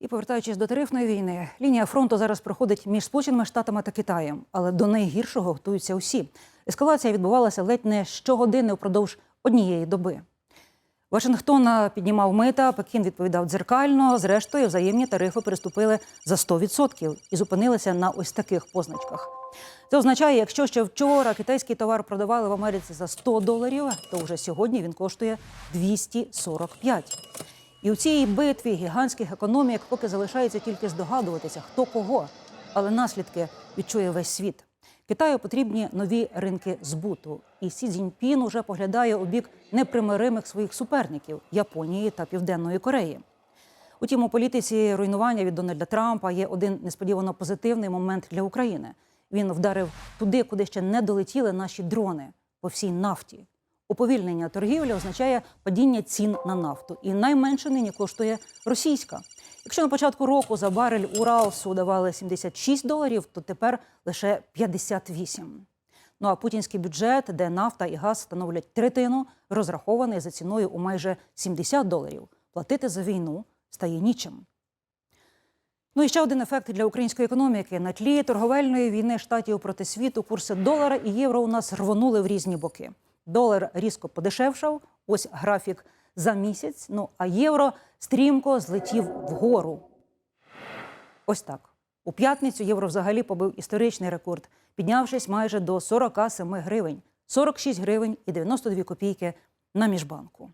І повертаючись до тарифної війни, лінія фронту зараз проходить між Сполученими Штатами та Китаєм, але до найгіршого готуються усі. Ескалація відбувалася ледь не щогодини впродовж однієї доби. Вашингтон піднімав мита, Пекін відповідав дзеркально. Зрештою, взаємні тарифи переступили за 100% і зупинилися на ось таких позначках. Це означає, якщо ще вчора китайський товар продавали в Америці за 100 доларів, то вже сьогодні він коштує 245. І у цій битві гігантських економік поки залишається тільки здогадуватися, хто кого, але наслідки відчує весь світ. Китаю потрібні нові ринки збуту, і Сі Цзіньпін уже поглядає у бік непримиримих своїх суперників Японії та Південної Кореї. Утім, у політиці руйнування від Дональда Трампа є один несподівано позитивний момент для України. Він вдарив туди, куди ще не долетіли наші дрони по всій нафті. Уповільнення торгівлі означає падіння цін на нафту, і найменше нині коштує російська. Якщо на початку року за барель Уралсу давали 76 доларів, то тепер лише 58. Ну а путінський бюджет, де нафта і газ становлять третину, розрахований за ціною у майже 70 доларів. Платити за війну стає нічим. Ну і ще один ефект для української економіки. На тлі торговельної війни штатів проти світу курси долара і євро у нас рвонули в різні боки. Долар різко подешевшав, ось графік за місяць. Ну а євро стрімко злетів вгору. Ось так. У п'ятницю євро взагалі побив історичний рекорд, піднявшись майже до 47 гривень, 46 гривень і 92 копійки на міжбанку.